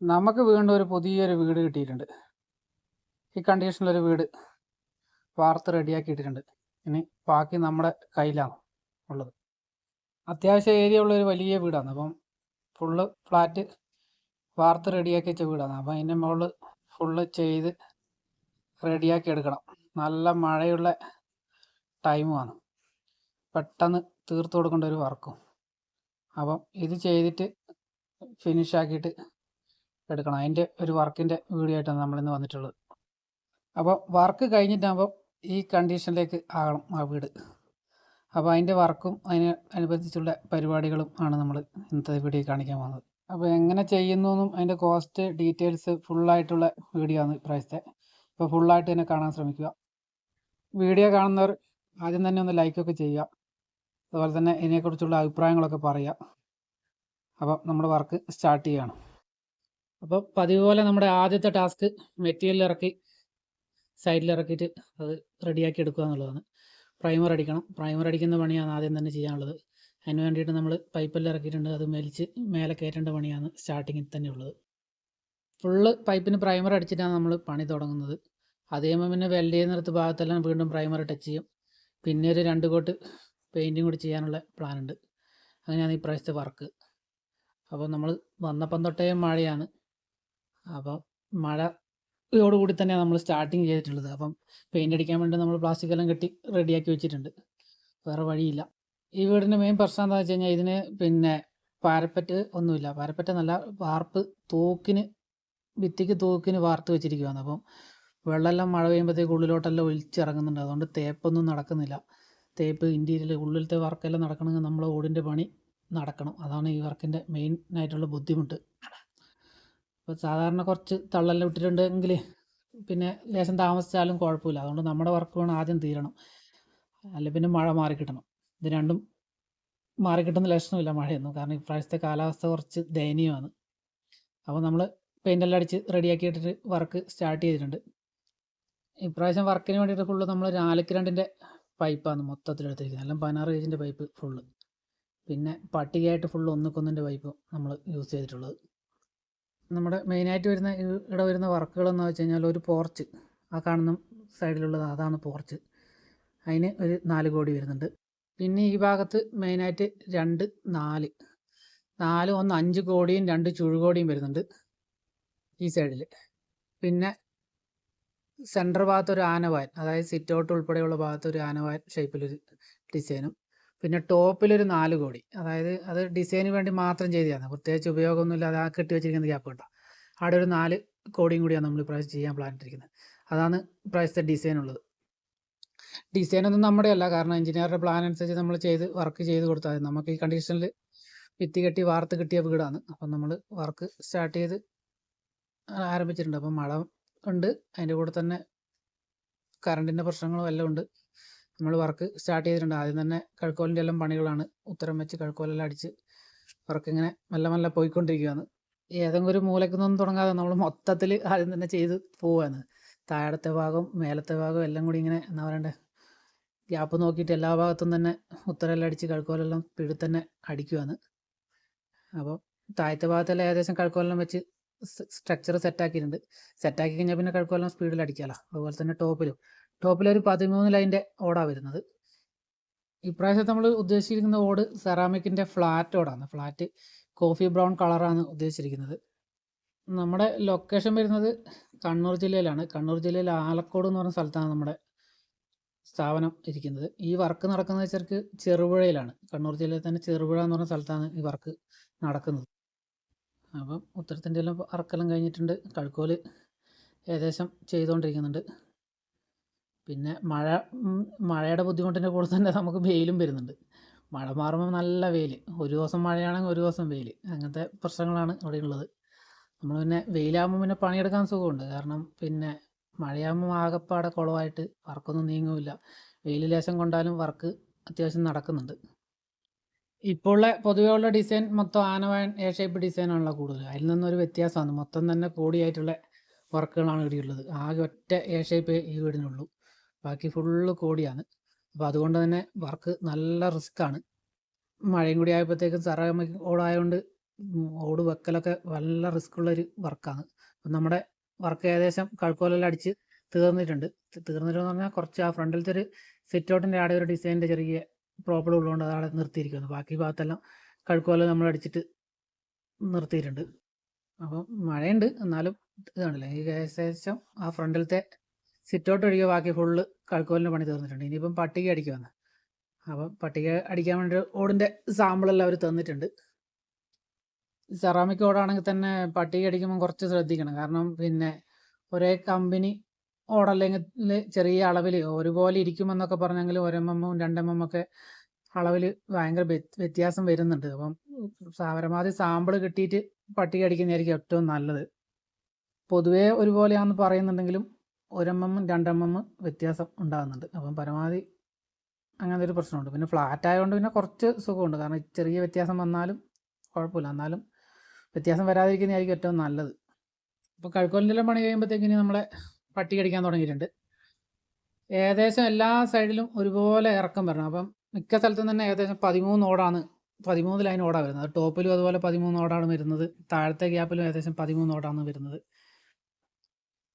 നമുക്ക് വീണ്ടും ഒരു പുതിയൊരു വീട് കിട്ടിയിട്ടുണ്ട്. ഈ കണ്ടീഷനിലൊരു വീട് വാർത്ത് റെഡിയാക്കി ഇട്ടിട്ടുണ്ട്. ഇനി ബാക്കി നമ്മുടെ കയ്യിലാണ് ഉള്ളത്. അത്യാവശ്യം ഏരിയ ഉള്ള ഒരു വലിയ വീടാണ്. അപ്പം ഫുള്ള് ഫ്ലാറ്റ് വാർത്ത് റെഡിയാക്കി വെച്ച വീടാണ്. അപ്പം അതിന്റെ മുകളിൽ ഫുള്ള് ചെയ്ത് റെഡിയാക്കി എടുക്കണം. നല്ല മഴയുള്ള ടൈമുമാണ് പെട്ടെന്ന് തീർത്ത് കൊടുക്കേണ്ട ഒരു വർക്കും അപ്പം ഇത് ചെയ്തിട്ട് ഫിനിഷ് ആക്കിയിട്ട് എടുക്കണം. അതിന്റെ ഒരു വർക്കിന്റെ വീഡിയോ ആയിട്ടാണ് നമ്മളിന്ന് വന്നിട്ടുള്ളത്. അപ്പോൾ വർക്ക് കഴിഞ്ഞിട്ടാകുമ്പോൾ ഈ കണ്ടീഷനിലേക്ക് ആകണം ആ വീട്. അപ്പോൾ അതിന്റെ വർക്കും അതിന് അനുബന്ധിച്ചുള്ള പരിപാടികളും ആണ് നമ്മൾ ഇന്നത്തെ വീഡിയോ കാണിക്കാൻ പോകുന്നത്. അപ്പോൾ എങ്ങനെ ചെയ്യുന്നു എന്നും അതിന്റെ കോസ്റ്റ് ഡീറ്റെയിൽസ് ഫുള്ളായിട്ടുള്ള വീഡിയോ ആണ് ഇപ്രാവശ്യത്തെ. അപ്പോൾ ഫുള്ളായിട്ട് തന്നെ കാണാൻ ശ്രമിക്കുക. വീഡിയോ കാണുന്നവർ ആദ്യം തന്നെ ഒന്ന് ലൈക്കൊക്കെ ചെയ്യുക. അതുപോലെ തന്നെ ഇതിനെക്കുറിച്ചുള്ള അഭിപ്രായങ്ങളൊക്കെ പറയുക. അപ്പം നമ്മുടെ വർക്ക് സ്റ്റാർട്ട് ചെയ്യുകയാണ്. അപ്പോൾ പതിവ് പോലെ നമ്മുടെ ആദ്യത്തെ ടാസ്ക് മെറ്റീരിയൽ ഇറക്കി സൈഡിൽ ഇറക്കിയിട്ട് അത് റെഡിയാക്കി എടുക്കുക എന്നുള്ളതാണ്. പ്രൈമർ അടിക്കണം. പ്രൈമർ അടിക്കുന്ന പണിയാണ് ആദ്യം തന്നെ ചെയ്യാനുള്ളത്. അതിന് വേണ്ടിയിട്ട് നമ്മൾ പൈപ്പെല്ലാം ഇറക്കിയിട്ടുണ്ട്. അത് മെലിച്ച് മേലെ കയറ്റേണ്ട പണിയാണ് സ്റ്റാർട്ടിങ്ങിൽ തന്നെ ഉള്ളത്. ഫുള്ള് പൈപ്പിന് പ്രൈമർ അടിച്ചിട്ടാണ് നമ്മൾ പണി തുടങ്ങുന്നത്. അതേമോ പിന്നെ വെൽഡ് ചെയ്യുന്നിടത്ത് ഭാഗത്തെല്ലാം വീണ്ടും പ്രൈമർ ടച്ച് ചെയ്യും. പിന്നെ ഒരു രണ്ട് കോട്ട് പെയിന്റും കൂടി ചെയ്യാനുള്ള പ്ലാൻ ഉണ്ട് അങ്ങനെയാണ് ഈ പ്രാവശ്യത്തെ വർക്ക്. അപ്പോൾ നമ്മൾ വന്നപ്പം തൊട്ടേ മഴയാണ് അപ്പം മഴയോടുകൂടി തന്നെയാണ് നമ്മൾ സ്റ്റാർട്ടിങ് ചെയ്തിട്ടുള്ളത്. അപ്പം പെയിന്റ് അടിക്കാൻ വേണ്ടി നമ്മൾ പ്ലാസ്റ്റിക് എല്ലാം കെട്ടി റെഡിയാക്കി വെച്ചിട്ടുണ്ട്. വേറെ വഴിയില്ല. ഈ വീടിന്റെ മെയിൻ പ്രശ്നം എന്താ വെച്ച് കഴിഞ്ഞാൽ ഇതിന് പിന്നെ പാരപ്പറ്റ് ഒന്നുമില്ല. പാരപ്പറ്റ് നല്ല വാർപ്പ് തൂക്കിന് ഭിത്തിക്ക് തൂക്കിന് വാർത്ത് വെച്ചിരിക്കുകയാണ് അപ്പം വെള്ളമെല്ലാം മഴ പെയ്യുമ്പോഴത്തേക്ക് ഉള്ളിലോട്ടെല്ലാം ഒലിച്ചിറങ്ങുന്നുണ്ട്. അതുകൊണ്ട് തേപ്പൊന്നും നടക്കുന്നില്ല. തേപ്പ് ഇന്റീരിയൽ ഉള്ളിലത്തെ വർക്കെല്ലാം നടക്കണമെങ്കിൽ നമ്മൾ ഓടിന്റെ പണി നടക്കണം. അതാണ് ഈ വർക്കിന്റെ മെയിൻ ആയിട്ടുള്ള ബുദ്ധിമുട്ട്. ഇപ്പോൾ സാധാരണ കുറച്ച് തള്ളെല്ലാം ഇട്ടിട്ടുണ്ടെങ്കിൽ പിന്നെ ലേശം താമസിച്ചാലും കുഴപ്പമില്ല. അതുകൊണ്ട് നമ്മുടെ വർക്ക് വേണം ആദ്യം തീരണം. അല്ലെങ്കിൽ പിന്നെ മഴ മാറിക്കിട്ടണം ഇത് രണ്ടും മാറിക്കിട്ടുന്ന ലക്ഷണമില്ല മഴയൊന്നും. കാരണം ഇപ്രാവശ്യത്തെ കാലാവസ്ഥ കുറച്ച് ദയനീയമാണ്. അപ്പോൾ നമ്മൾ പെയിന്റെല്ലാം അടിച്ച് റെഡിയാക്കി ഇട്ടിട്ട് വർക്ക് സ്റ്റാർട്ട് ചെയ്തിട്ടുണ്ട്. ഇപ്രാവശ്യം വർക്കിന് വേണ്ടിയിട്ട് ഫുള്ള് നമ്മൾ നാലക്ക് രണ്ടിന്റെ പൈപ്പാണ് മൊത്തത്തിലെടുത്തിരിക്കുന്നത് എല്ലാം പതിനാറ് ഏജിന്റെ പൈപ്പ് ഫുള്ള് പിന്നെ പട്ടികയായിട്ട് ഫുള്ള് ഒന്നുക്കൊന്നിന്റെ പൈപ്പ് നമ്മൾ യൂസ് ചെയ്തിട്ടുള്ളത്. നമ്മുടെ മെയിനായിട്ട് വരുന്ന ഇവിടെ വരുന്ന വർക്കുകൾ എന്ന് വെച്ച് കഴിഞ്ഞാൽ ഒരു പോർച്ച് ആ കാണുന്ന സൈഡിലുള്ളത് അതാണ് പോർച്ച് അതിന് ഒരു നാല് കോടി വരുന്നുണ്ട്. പിന്നെ ഈ ഭാഗത്ത് മെയിനായിട്ട് രണ്ട് നാല്. നാല് ഒന്ന് അഞ്ച് കോടിയും രണ്ട് ചുഴുകോടിയും വരുന്നുണ്ട് ഈ സൈഡിൽ പിന്നെ സെന്റർ ഭാഗത്തൊരു ആനവാൻ അതായത് സിറ്റ് ഔട്ട് ഉൾപ്പെടെയുള്ള ഭാഗത്തൊരു ആനവാൻ ഷേപ്പിലൊരു ഡിസൈനും പിന്നെ ടോപ്പിലൊരു നാല് കോടി. അതായത് അത് ഡിസൈന് വേണ്ടി മാത്രം ചെയ്തതാണ്. പ്രത്യേകിച്ച് ഉപയോഗമൊന്നുമില്ലാതെ ആ കെട്ടി വെച്ചിരിക്കുന്ന ഗ്യാപ്പ് കേട്ടോ അവിടെ ഒരു നാല് കോടിയും കൂടിയാണ് നമ്മൾ ഇപ്രാവശ്യം ചെയ്യാൻ പ്ലാൻ ഇട്ടിരിക്കുന്നത്. അതാണ് ഇപ്രാവശ്യത്തെ ഡിസൈൻ ഉള്ളത്. ഡിസൈൻ ഒന്നും നമ്മുടെ അല്ല. കാരണം എഞ്ചിനീയറുടെ പ്ലാൻ അനുസരിച്ച് നമ്മൾ ചെയ്ത് വർക്ക് ചെയ്ത് കൊടുത്താൽ. നമുക്ക് ഈ കണ്ടീഷനിൽ ഭിത്തി കെട്ടി വാർത്ത് കിട്ടിയ വീടാണ്. അപ്പം നമ്മൾ വർക്ക് സ്റ്റാർട്ട് ചെയ്ത് ആരംഭിച്ചിട്ടുണ്ട്. അപ്പം മഴ ഉണ്ട് അതിന്റെ കൂടെ തന്നെ കറണ്ടിന്റെ പ്രശ്നങ്ങളും എല്ലാം ഉണ്ട്. നമ്മൾ വർക്ക് സ്റ്റാർട്ട് ചെയ്തിട്ടുണ്ട്. ആദ്യം തന്നെ കഴുക്കോലിന്റെ എല്ലാം പണികളാണ്. ഉത്തരം വെച്ച് കഴുക്കോലെല്ലാം അടിച്ച് വർക്ക് ഇങ്ങനെ മെല്ലെ മെല്ലെ പോയിക്കൊണ്ടിരിക്കുകയാണ് ഏതെങ്കിലും ഒരു മൂലയ്ക്ക് നിന്നും തുടങ്ങാതെ നമ്മൾ മൊത്തത്തിൽ ആദ്യം തന്നെ ചെയ്ത് പോവുകയാണ് താഴത്തെ ഭാഗം മേലത്തെ ഭാഗം എല്ലാം കൂടി ഇങ്ങനെ എന്താ പറയണ്ടേ? ഗ്യാപ്പ് നോക്കിയിട്ട് എല്ലാ ഭാഗത്തും തന്നെ ഉത്തരമെല്ലാം അടിച്ച് കഴുക്കോലെല്ലാം പിടി തന്നെ അടിക്കുകയാണ് അപ്പോൾ താഴത്തെ ഭാഗത്തെല്ലാം ഏകദേശം കഴുക്കോലെല്ലാം വെച്ച് സ്ട്രക്ചർ സെറ്റാക്കിയിട്ടുണ്ട് സെറ്റാക്കി കഴിഞ്ഞാൽ പിന്നെ കഴുക്കോലെല്ലാം സ്പീഡിൽ അടിക്കാമല്ലോ അതുപോലെ തന്നെ ടോപ്പിലും ടോപ്പിലൊരു പതിമൂന്ന് ലൈന്റെ ഓടാണ് വരുന്നത്. ഇപ്രാവശ്യത്തെ നമ്മൾ ഉദ്ദേശിച്ചിരിക്കുന്ന ഓട് സെറാമിക്കിന്റെ ഫ്ലാറ്റ് ഓടാണ്. ഫ്ലാറ്റ് കോഫി ബ്രൗൺ കളറാണ് ഉദ്ദേശിച്ചിരിക്കുന്നത്. നമ്മുടെ ലൊക്കേഷൻ വരുന്നത് കണ്ണൂർ ജില്ലയിലാണ്. കണ്ണൂർ ജില്ലയിൽ ആലക്കോട് എന്ന് പറഞ്ഞ സ്ഥലത്താണ് നമ്മുടെ സ്ഥാപനം ഇരിക്കുന്നത്. ഈ വർക്ക് നടക്കുന്നത് വെച്ചാൽ ചെറുപുഴയിലാണ്. കണ്ണൂർ ജില്ലയിൽ തന്നെ ചെറുപുഴ എന്ന് പറഞ്ഞ സ്ഥലത്താണ് ഈ വർക്ക് നടക്കുന്നത്. അപ്പം ഉത്തരത്തിന്റെ എല്ലാം വർക്കെല്ലാം കഴിഞ്ഞിട്ടുണ്ട്. കഴുക്കോൽ ഏകദേശം ചെയ്തുകൊണ്ടിരിക്കുന്നുണ്ട്. പിന്നെ മഴ മഴയുടെ ബുദ്ധിമുട്ടിന്റെ കൂടെ തന്നെ നമുക്ക് വെയിലും വരുന്നുണ്ട്. മഴ മാറുമ്പോൾ നല്ല വെയിൽ ഒരു ദിവസം മഴയാണെങ്കിൽ ഒരു ദിവസം വെയിൽ അങ്ങനത്തെ പ്രശ്നങ്ങളാണ് ഇവിടെ ഉള്ളത്. നമ്മൾ പിന്നെ വെയിലാകുമ്പോൾ പിന്നെ പണിയെടുക്കാൻ സുഖമുണ്ട്. കാരണം പിന്നെ മഴയാകുമ്പോൾ ആകെപ്പാടെ കുളമായിട്ട് വർക്കൊന്നും നീങ്ങില്ല. വെയിൽ ലേശം കൊണ്ടാലും വർക്ക് അത്യാവശ്യം നടക്കുന്നുണ്ട്. ഇപ്പോൾ ഉള്ള പൊതുവേ ഉള്ള ഡിസൈൻ മൊത്തം ആനവാൻ എ ഷേപ്പ് ഡിസൈനാണല്ലോ കൂടുതൽ. അതിൽ നിന്നൊരു വ്യത്യാസമാണ്. മൊത്തം തന്നെ കോടിയായിട്ടുള്ള വർക്കുകളാണ് ഇവിടെയുള്ളത് ആകെ ഒറ്റ എ ഷേപ്പ് ഈ വീടിനുള്ളൂ. ബാക്കി ഫുള്ള് കോടിയാണ്. അപ്പോൾ അതുകൊണ്ട് തന്നെ വർക്ക് നല്ല റിസ്ക് ആണ്. മഴയും കൂടി ആയപ്പോഴത്തേക്കും സെറാമിക് ഓടായതുകൊണ്ട് ഓട് വെക്കലൊക്കെ നല്ല റിസ്ക് ഉള്ളൊരു വർക്കാണ് അപ്പം നമ്മുടെ വർക്ക് ഏകദേശം കഴുക്കോലെല്ലാം അടിച്ച് തീർന്നിട്ടുണ്ട്. തീർന്നിട്ടെന്ന് പറഞ്ഞാൽ കുറച്ച് ആ ഫ്രണ്ടിലത്തെ ഒരു സിറ്റ് ഔട്ടിന്റെ ആടെ ഒരു ഡിസൈനിന്റെ ചെറിയ പ്രോബ്ലം ഉള്ളതുകൊണ്ട് അതവിടെ നിർത്തിയിരിക്കുന്നു. ബാക്കി ഭാഗത്തെല്ലാം കഴുക്കോല നമ്മൾ അടിച്ചിട്ട് നിർത്തിയിട്ടുണ്ട്. അപ്പം മഴയുണ്ട്. എന്നാലും ഇതാണല്ലേ. ഏകദേശം ആ ഫ്രണ്ടിലത്തെ സിറ്റ് ഔട്ട് ഒഴികെ ബാക്കി ഫുള്ള് കഴുക്കോലിന്റെ പണി തീർന്നിട്ടുണ്ട്. ഇനിയിപ്പം പട്ടിക അടിക്കുവാന്ന് അപ്പം പട്ടിക അടിക്കാൻ വേണ്ടി ഓടിന്റെ സാമ്പിളെല്ലാം അവർ തന്നിട്ടുണ്ട്. സെറാമിക് ഓടാണെങ്കിൽ തന്നെ പട്ടിക അടിക്കുമ്പോൾ കുറച്ച് ശ്രദ്ധിക്കണം. കാരണം പിന്നെ ഒരേ കമ്പനി ഓടല്ലെങ്കിൽ ചെറിയ അളവിൽ ഒരുപോലെ ഇരിക്കുമെന്നൊക്കെ പറഞ്ഞെങ്കിൽ ഒരമ്മും എം എമ്മും രണ്ട് എം എം ഒക്കെ അളവിൽ ഭയങ്കര വ്യത്- വ്യത്യാസം വരുന്നുണ്ട്. അപ്പം പരമാവധി സാമ്പിൾ കിട്ടിയിട്ട് പട്ടിക അടിക്കുന്നതായിരിക്കും ഏറ്റവും നല്ലത്. പൊതുവേ ഒരുപോലെയാണെന്ന് പറയുന്നുണ്ടെങ്കിലും ഒരു എം എമ്മും രണ്ട് എം എം വ്യത്യാസം ഉണ്ടാകുന്നുണ്ട്. അപ്പം പരമാവധി അങ്ങനത്തെ ഒരു പ്രശ്നമുണ്ട്. പിന്നെ ഫ്ലാറ്റ് ആയതുകൊണ്ട് പിന്നെ കുറച്ച് സുഖമുണ്ട്. കാരണം ചെറിയ വ്യത്യാസം വന്നാലും കുഴപ്പമില്ല. എന്നാലും വ്യത്യാസം വരാതിരിക്കുന്നതായിരിക്കും ഏറ്റവും നല്ലത്. ഇപ്പോൾ കഴുക്കോലിന്റെ പണി കഴിയുമ്പോഴത്തേക്കിനി നമ്മളെ പട്ടി കടിക്കാൻ തുടങ്ങിയിട്ടുണ്ട്. ഏകദേശം എല്ലാ സൈഡിലും ഒരുപോലെ ഇറക്കം വരണം. അപ്പം മിക്ക സ്ഥലത്തും തന്നെ ഏകദേശം പതിമൂന്ന് ഓടാണ്. പതിമൂന്ന് ലൈൻ ഓടാണ് വരുന്നത്. ടോപ്പിലും അതുപോലെ പതിമൂന്ന് ഓടാണ് വരുന്നത്. താഴത്തെ ഗ്യാപ്പിലും ഏകദേശം പതിമൂന്ന് ഓടാണ് വരുന്നത്.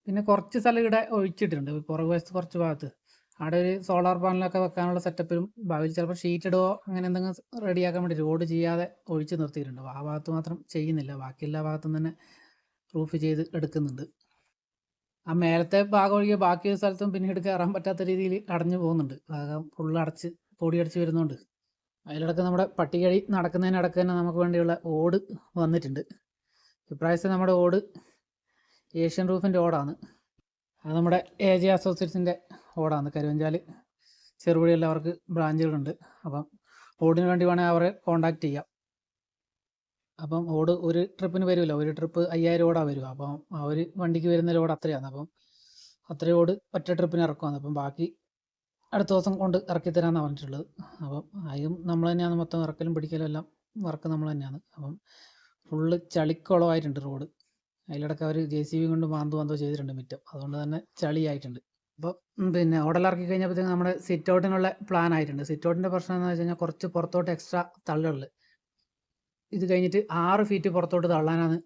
പിന്നെ കുറച്ച് സ്ഥലം ഇവിടെ ഒഴിച്ചിട്ടുണ്ട് പുറകു വശത്ത് കുറച്ച് ഭാഗത്ത്. അവിടെ ഒരു സോളാർ പാനലൊക്കെ വെക്കാനുള്ള സെറ്റപ്പിലും ഭാവിയിൽ ചിലപ്പോൾ ഷീറ്റ് അങ്ങനെ എന്തെങ്കിലും റെഡിയാക്കാൻ വേണ്ടി റോഡ് ചെയ്യാതെ ഒഴിച്ച് നിർത്തിയിട്ടുണ്ട്. ആ ഭാഗത്ത് മാത്രം ചെയ്യുന്നില്ല. ബാക്കി എല്ലാ ഭാഗത്തും തന്നെ റൂഫ് ചെയ്ത് എടുക്കുന്നുണ്ട്. ആ മേലത്തെ ഭാഗം ഒഴികെ ബാക്കി ഒരു സ്ഥലത്തും പിന്നീട് കയറാൻ പറ്റാത്ത രീതിയിൽ അടഞ്ഞു പോകുന്നുണ്ട്. ഭാഗം ഫുള്ള് അടച്ച് പൊടി അടച്ച് വരുന്നുണ്ട്. അതിലിടക്ക് നമ്മുടെ പട്ടികഴി നടക്കുന്നതിനടക്ക് തന്നെ നമുക്ക് വേണ്ടിയുള്ള ഓട് വന്നിട്ടുണ്ട്. ഇപ്രാവശ്യം നമ്മുടെ ഓട് ഏഷ്യൻ റൂഫിന്റെ ഓടാണ്. അത് നമ്മുടെ എ ജെ അസോസിയേറ്റ്സിന്റെ ഓടാണ്. കരുവഞ്ചാൽ ചെറുപുഴയിൽ അവർക്ക് ബ്രാഞ്ചുകളുണ്ട്. അപ്പം ഓടിന് വേണ്ടി വേണമെങ്കിൽ അവരെ കോണ്ടാക്ട് ചെയ്യാം. അപ്പം ഓട് ഒരു ട്രിപ്പിന് വരുമല്ലോ ഒരു ട്രിപ്പ് അയ്യായിരം ഓടാ വരിക. അപ്പം ആ ഒരു വണ്ടിക്ക് വരുന്ന ലോഡ് അത്രയാണ്. അപ്പം അത്രയും ഓട് ഒറ്റ ട്രിപ്പിന് ഇറക്കുവാണ്. അപ്പം ബാക്കി അടുത്ത ദിവസം കൊണ്ട് ഇറക്കി തരാമെന്നാണ് പറഞ്ഞിട്ടുള്ളത്. അപ്പം അതും നമ്മൾ തന്നെയാണ് മൊത്തം ഇറക്കലും പിടിക്കലും എല്ലാം വർക്ക് നമ്മൾ തന്നെയാണ്. അപ്പം ഫുള്ള് ചളിക്കുളമായിട്ടുണ്ട് റോഡ് അതിലിടക്ക് അവർ ജെ സി ബി കൊണ്ട് മാന്തു മാന്തോ ചെയ്തിട്ടുണ്ട് മുറ്റം. അതുകൊണ്ട് തന്നെ ചളിയായിട്ടുണ്ട്. അപ്പോൾ പിന്നെ ഓടലിറക്കി കഴിഞ്ഞപ്പോഴത്തേക്ക് നമ്മുടെ സിറ്റ് ഔട്ടിനുള്ള പ്ലാൻ ആയിട്ടുണ്ട്. സിറ്റ് ഔട്ടിന്റെ പ്രശ്നം എന്ന് വെച്ച് കഴിഞ്ഞാൽ കുറച്ച് പുറത്തോട്ട് എക്സ്ട്രാ തള്ളുകൾ ഇത് കഴിഞ്ഞിട്ട് ആറ് ഫീറ്റ് പുറത്തോട്ട് തള്ളാനാണ്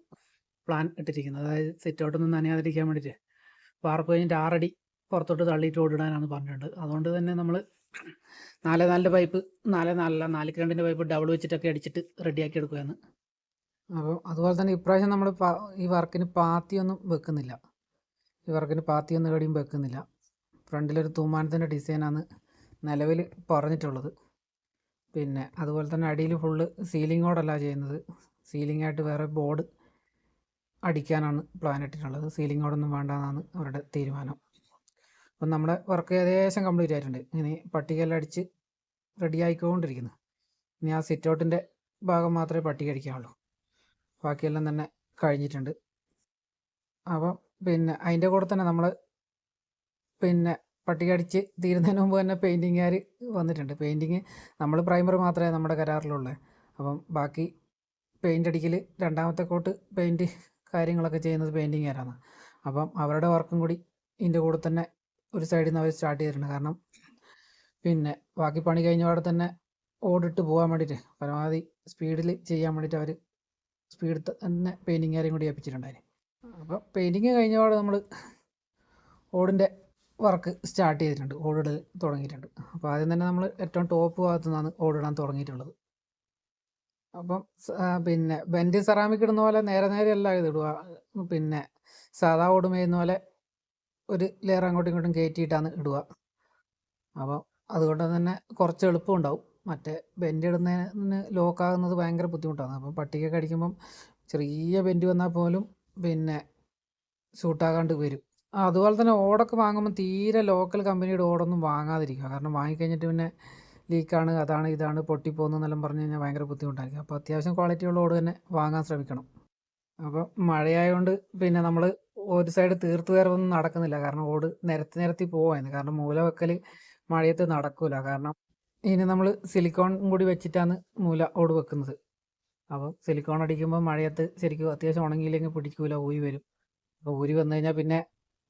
പ്ലാൻ ഇട്ടിരിക്കുന്നത്. അതായത് സിറ്റ് ഔട്ടിൽ നിന്ന് നനയാതിരിക്കാൻ വേണ്ടിയിട്ട് വാർപ്പ് കഴിഞ്ഞിട്ട് ആറടി പുറത്തോട്ട് തള്ളിയിട്ട് ഓടിടാനാണ് പറഞ്ഞിട്ടുണ്ട്. അതുകൊണ്ട് തന്നെ നമ്മൾ നാല് നാലിന്റെ പൈപ്പ് നാല് നാലല്ല നാല് രണ്ടിന്റെ പൈപ്പ് ഡബിൾ വെച്ചിട്ടൊക്കെ അടിച്ചിട്ട് റെഡിയാക്കി എടുക്കുകയാണ്. അപ്പോൾ അതുപോലെ തന്നെ ഇപ്രാവശ്യം നമ്മൾ ഈ വർക്കിന് പാത്തിയൊന്നും വെക്കുന്നില്ല. ഈ വർക്കിന് പാത്തിയൊന്നും കടിയും വെക്കുന്നില്ല. ഫ്രണ്ടിലൊരു തൂമാനത്തിന്റെ ഡിസൈനാണ് നിലവിൽ പറഞ്ഞിട്ടുള്ളത്. പിന്നെ അതുപോലെ തന്നെ അടിയിൽ ഫുള്ള് സീലിങ്ങോടല്ല ചെയ്യുന്നത്. സീലിംഗ് ആയിട്ട് വേറെ ബോർഡ് അടിക്കാനാണ് പ്ലാൻ ഇട്ടിട്ടുള്ളത്. സീലിങ്ങോടൊന്നും വേണ്ടെന്നാണ് അവരുടെ തീരുമാനം. അപ്പം നമ്മുടെ വർക്ക് ഏകദേശം കംപ്ലീറ്റ് ആയിട്ടുണ്ട്. ഇനി പട്ടികയെല്ലാം അടിച്ച് റെഡി ആയിക്കൊണ്ടിരിക്കുന്നു. ഇനി ആ സിറ്റ് ഔട്ടിന്റെ ഭാഗം മാത്രമേ പട്ടിക അടിക്കാനുള്ളൂ ബാക്കിയെല്ലാം തന്നെ കഴിഞ്ഞിട്ടുണ്ട്. അപ്പം പിന്നെ അതിന്റെ കൂടെ തന്നെ നമ്മൾ പിന്നെ പട്ടിക അടിച്ച് തീരുന്നതിന് മുമ്പ് തന്നെ പെയിന്റിങ്ങുകാർ വന്നിട്ടുണ്ട്. പെയിന്റിങ് നമ്മൾ പ്രൈമർ മാത്രമേ നമ്മുടെ കരാറിലുള്ളൂ. അപ്പം ബാക്കി പെയിന്റ് അടിക്കൽ രണ്ടാമത്തെ കോട്ട് പെയിന്റ് കാര്യങ്ങളൊക്കെ ചെയ്യുന്നത് പെയിന്റിങ്ങുകാരാണ് അപ്പം അവരുടെ വർക്കും കൂടി ഇതിന്റെ കൂടെ തന്നെ ഒരു സൈഡിൽ നിന്ന് അവർ സ്റ്റാർട്ട് ചെയ്തിട്ടുണ്ട്. കാരണം പിന്നെ ബാക്കി പണി കഴിഞ്ഞ പാടെ തന്നെ ഓടിട്ട് പോകാൻ വേണ്ടിയിട്ട് പരമാവധി സ്പീഡിൽ ചെയ്യാൻ വേണ്ടിയിട്ട് അവർ സ്പീഡ് തന്നെ പെയിന്റിങ്ങുകാരെയും കൂടി ഏൽപ്പിച്ചിട്ടുണ്ടായിരുന്നു അപ്പോൾ പെയിന്റിങ് കഴിഞ്ഞ പാടെ നമ്മൾ ഓടിന്റെ വർക്ക് സ്റ്റാർട്ട് ചെയ്തിട്ടുണ്ട്. ഓടിടൽ തുടങ്ങിയിട്ടുണ്ട്. അപ്പോൾ ആദ്യം തന്നെ നമ്മൾ ഏറ്റവും ടോപ്പ് ഭാഗത്തു നിന്നാണ് ഓടിടാൻ തുടങ്ങിയിട്ടുള്ളത്. അപ്പം പിന്നെ ബെൻഡ് സെറാമിക് ഇടുന്ന പോലെ നേരെ നേരെ അല്ല ഇത് ഇടുക. പിന്നെ സാധാ ഓടും ചെയ്യുന്ന പോലെ ഒരു ലെയർ അങ്ങോട്ടും ഇങ്ങോട്ടും കയറ്റിയിട്ടാണ് ഇടുക. അപ്പം അതുകൊണ്ട് തന്നെ കുറച്ച് എളുപ്പമുണ്ടാവും. മറ്റേ ബെൻഡ് ഇടുന്നതിന് ലോക്ക് ആകുന്നത് ഭയങ്കര ബുദ്ധിമുട്ടാണ്. അപ്പം പട്ടികയൊക്കെ അടിക്കുമ്പം ചെറിയ ബെൻഡ് വന്നാൽ പോലും പിന്നെ സൂട്ടാകാണ്ട് വരും. അതുപോലെ തന്നെ ഓടൊക്കെ വാങ്ങുമ്പോൾ തീരെ ലോക്കൽ കമ്പനിയുടെ ഓടൊന്നും വാങ്ങാതിരിക്കുക. കാരണം വാങ്ങിക്കഴിഞ്ഞിട്ട് പിന്നെ ലീക്കാണ് അതാണ് ഇതാണ് പൊട്ടിപ്പോകുന്നു എന്നെല്ലാം പറഞ്ഞു കഴിഞ്ഞാൽ ഭയങ്കര ബുദ്ധിമുട്ടായിരിക്കും. അപ്പോൾ അത്യാവശ്യം ക്വാളിറ്റിയുള്ള ഓട് തന്നെ വാങ്ങാൻ ശ്രമിക്കണം. അപ്പോൾ മഴയായതുകൊണ്ട് പിന്നെ നമ്മൾ ഒരു സൈഡ് തീർത്ത് കയറൊന്നും നടക്കുന്നില്ല. കാരണം ഓട് നിരത്തി നിരത്തി പോവായിരുന്നു. കാരണം മൂല വെക്കൽ മഴയത്ത് നടക്കില്ല കാരണം ഇനി നമ്മൾ സിലിക്കോൺ കൂടി വെച്ചിട്ടാണ് മൂല ഓട് വെക്കുന്നത്. അപ്പോൾ സിലിക്കോൺ അടിക്കുമ്പോൾ മഴയത്ത് ശരിക്കും അത്യാവശ്യം ഉണങ്ങിയില്ലെങ്കിൽ പിടിക്കൂല ഊരി വരും. അപ്പോൾ ഊരി വന്നു കഴിഞ്ഞാൽ പിന്നെ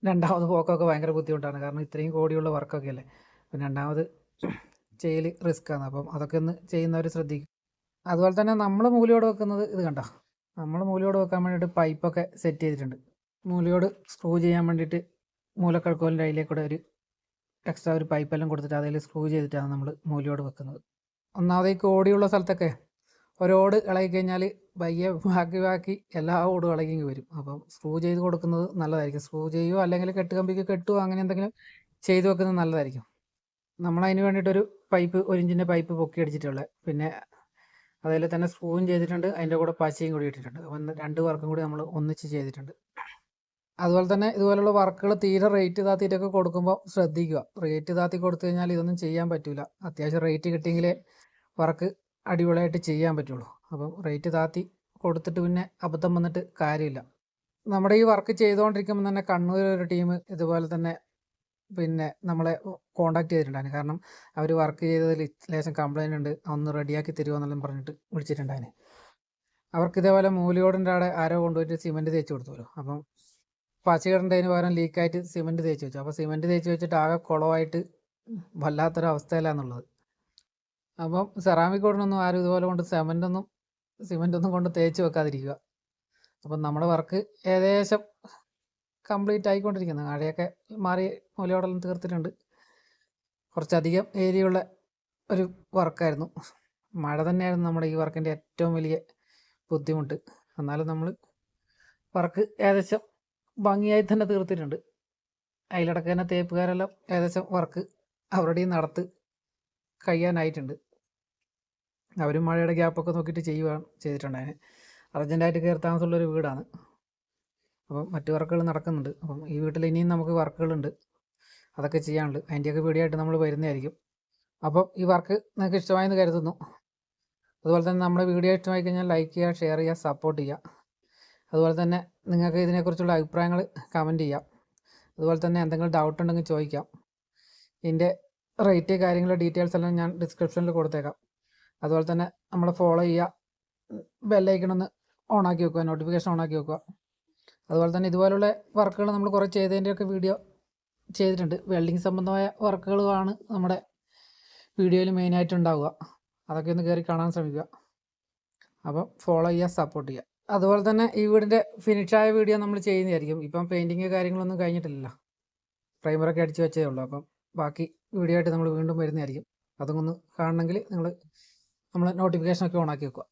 രണ്ടാമത് പോക്കൊക്കെ ഭയങ്കര ബുദ്ധിമുട്ടാണ്. കാരണം ഇത്രയും കോടിയുള്ള വർക്കൊക്കെ അല്ലേ? അപ്പം രണ്ടാമത് ചെയ്യൽ റിസ്ക് ആണ്. അപ്പം അതൊക്കെ ഒന്ന് ചെയ്യുന്നവർ ശ്രദ്ധിക്കും. അതുപോലെ തന്നെ നമ്മൾ മൂലയോട് വെക്കുന്നത് ഇത് കണ്ടോ? നമ്മൾ മൂലയോട് വെക്കാൻ വേണ്ടിയിട്ട് പൈപ്പൊക്കെ സെറ്റ് ചെയ്തിട്ടുണ്ട്. മൂലയോട് സ്ക്രൂ ചെയ്യാൻ വേണ്ടിയിട്ട് മൂലക്കഴക്കോലിന്റെ അതിലേക്കൂടെ ഒരു എക്സ്ട്രാ ഒരു പൈപ്പെല്ലാം കൊടുത്തിട്ട് അതിൽ സ്ക്രൂ ചെയ്തിട്ടാണ് നമ്മൾ മൂലയോട് വെക്കുന്നത്. ഒന്നാമത് ഈ കോടിയുള്ള സ്ഥലത്തൊക്കെ ഒരോട് ഇളകി കഴിഞ്ഞാൽ പയ്യെ ബാക്കി ബാക്കി എല്ലാ ഓടും ഇളകി വരും. അപ്പം സ്ക്രൂ ചെയ്ത് കൊടുക്കുന്നത് നല്ലതായിരിക്കും. സ്ക്രൂ ചെയ്യുമോ അല്ലെങ്കിൽ കെട്ടുകമ്പിക്ക് കെട്ടുമോ അങ്ങനെ എന്തെങ്കിലും ചെയ്ത് വെക്കുന്നത് നല്ലതായിരിക്കും. നമ്മൾ അതിന് വേണ്ടിയിട്ടൊരു പൈപ്പ് ഒരു ഇഞ്ചിന്റെ പൈപ്പ് പൊക്കി അടിച്ചിട്ടുള്ളത് പിന്നെ അതിൽ തന്നെ സ്ക്രൂവും ചെയ്തിട്ടുണ്ട്. അതിന്റെ കൂടെ പശയും കൂടി ഇട്ടിട്ടുണ്ട്. അപ്പം രണ്ട് വർക്കും കൂടി നമ്മൾ ഒന്നിച്ച് ചെയ്തിട്ടുണ്ട്. അതുപോലെ തന്നെ ഇതുപോലുള്ള വർക്കുകൾ തീരെ റേറ്റ് താത്തിയിട്ടൊക്കെ കൊടുക്കുമ്പോൾ ശ്രദ്ധിക്കുക. റേറ്റ് താത്തി കൊടുത്തു കഴിഞ്ഞാൽ ഇതൊന്നും ചെയ്യാൻ പറ്റില്ല അത്യാവശ്യം റേറ്റ് കിട്ടിയെങ്കിലേ വർക്ക് അടിപൊളിയായിട്ട് ചെയ്യാൻ പറ്റുള്ളൂ. അപ്പം റേറ്റ് താത്തി കൊടുത്തിട്ട് പിന്നെ അബദ്ധം വന്നിട്ട് കാര്യമില്ല. നമ്മുടെ ഈ വർക്ക് ചെയ്തുകൊണ്ടിരിക്കുമ്പോൾ തന്നെ കണ്ണൂർ ഒരു ടീം ഇതുപോലെ തന്നെ പിന്നെ നമ്മളെ കോണ്ടാക്ട് ചെയ്തിട്ടുണ്ടായിരുന്നു കാരണം അവർ വർക്ക് ചെയ്തതിൽ ലേശം കംപ്ലൈന്റ് ഉണ്ട്. ഒന്ന് റെഡിയാക്കി തരുമോ എന്നെല്ലാം പറഞ്ഞിട്ട് വിളിച്ചിട്ടുണ്ടായിരുന്നു അവർക്ക് ഇതേപോലെ മൂലിയോടിന്റെ അവിടെ ആരോ കൊണ്ടുപോയിട്ട് സിമെന്റ് തേച്ച് കൊടുത്തുമല്ലോ അപ്പം പച്ചക്കറിന്റെ പകരം ലീക്കായിട്ട് സിമെന്റ് തേച്ച് വെച്ചു. അപ്പോൾ സിമെന്റ് തേച്ച് വെച്ചിട്ട് ആകെ കുളമായിട്ട് വല്ലാത്തൊരു അവസ്ഥയിലാണെന്നുള്ളത് അപ്പം സെറാമിക് കോഡിനൊന്നും ആരും ഇതുപോലെ കൊണ്ട് സിമെന്റൊന്നും സിമെന്റൊന്നും കൊണ്ട് തേച്ച് വെക്കാതിരിക്കുക. അപ്പം നമ്മുടെ വർക്ക് ഏകദേശം കംപ്ലീറ്റ് ആയിക്കൊണ്ടിരിക്കുന്നു. അഴയൊക്കെ മാറി മൂലയോടെല്ലാം തീർത്തിട്ടുണ്ട്. കുറച്ചധികം ഏരിയയുള്ള ഒരു വർക്കായിരുന്നു മഴ തന്നെയായിരുന്നു നമ്മുടെ ഈ വർക്കിന്റെ ഏറ്റവും വലിയ ബുദ്ധിമുട്ട്. എന്നാലും നമ്മൾ വർക്ക് ഏകദേശം ഭംഗിയായി തന്നെ തീർത്തിട്ടുണ്ട്. അതിലിടക്ക് തന്നെ തേപ്പുകാരെല്ലാം ഏകദേശം വർക്ക് അവരുടെയും നടത്ത് കഴിയാനായിട്ടുണ്ട്. അവരും മഴയുടെ ഗ്യാപ്പൊക്കെ നോക്കിയിട്ട് ചെയ്യുകയാണ് ചെയ്തിട്ടുണ്ടായത് അർജന്റായിട്ട് കയറി താമസമുള്ളൊരു വീടാണ്. അപ്പം മറ്റു വർക്കുകൾ നടക്കുന്നുണ്ട്. അപ്പം ഈ വീട്ടിൽ ഇനിയും നമുക്ക് വർക്കുകളുണ്ട്. അതൊക്കെ ചെയ്യാനുണ്ട്. അതിന്റെയൊക്കെ വീഡിയോ നമ്മൾ വരുന്നതായിരിക്കും. അപ്പം ഈ വർക്ക് നിങ്ങൾക്ക് ഇഷ്ടമായെന്ന് കരുതുന്നു. അതുപോലെ തന്നെ നമ്മുടെ വീഡിയോ ഇഷ്ടമായി കഴിഞ്ഞാൽ ലൈക്ക് ചെയ്യുക ഷെയർ ചെയ്യുക സപ്പോർട്ട് ചെയ്യുക. അതുപോലെ തന്നെ നിങ്ങൾക്ക് ഇതിനെക്കുറിച്ചുള്ള അഭിപ്രായങ്ങൾ കമന്റ് ചെയ്യാം. അതുപോലെ തന്നെ എന്തെങ്കിലും ഡൗട്ട് ഉണ്ടെങ്കിൽ ചോദിക്കാം. ഇതിന്റെ റേറ്റ് കാര്യങ്ങൾ ഡീറ്റെയിൽസ് എല്ലാം ഞാൻ ഡിസ്ക്രിപ്ഷനിൽ കൊടുത്തേക്കാം. അതുപോലെ തന്നെ നമ്മൾ ഫോളോ ചെയ്യുക. ബെല്ലൈക്കണമെന്ന് ഓണാക്കി വെക്കുക നോട്ടിഫിക്കേഷൻ ഓണാക്കി വെക്കുക. അതുപോലെ തന്നെ ഇതുപോലുള്ള വർക്കുകൾ നമ്മൾ കുറേ ചെയ്തതിന്റെയൊക്കെ വീഡിയോ ചെയ്തിട്ടുണ്ട്. വെൽഡിങ് സംബന്ധമായ വർക്കുകളുമാണ് നമ്മുടെ വീഡിയോയിൽ മെയിനായിട്ട് ഉണ്ടാവുക. അതൊക്കെ ഒന്ന് കയറി കാണാൻ ശ്രമിക്കുക. അപ്പം ഫോളോ ചെയ്യുക സപ്പോർട്ട് ചെയ്യുക. അതുപോലെ തന്നെ ഈ വീടിന്റെ ഫിനിഷായ വീഡിയോ നമ്മൾ ചെയ്യുന്നതായിരിക്കും. ഇപ്പം പെയിന്റിങ് കാര്യങ്ങളൊന്നും കഴിഞ്ഞിട്ടില്ലല്ലോ. പ്രൈമറൊക്കെ അടിച്ച് വെച്ചേ ഉള്ളൂ. അപ്പം ബാക്കി വീഡിയോ ആയിട്ട് നമ്മൾ വീണ്ടും വരുന്നതായിരിക്കും. അതൊന്ന് കാണണമെങ്കിൽ നിങ്ങൾ നമ്മൾ നോട്ടിഫിക്കേഷനൊക്കെ ഓണാക്കി വെക്കുക.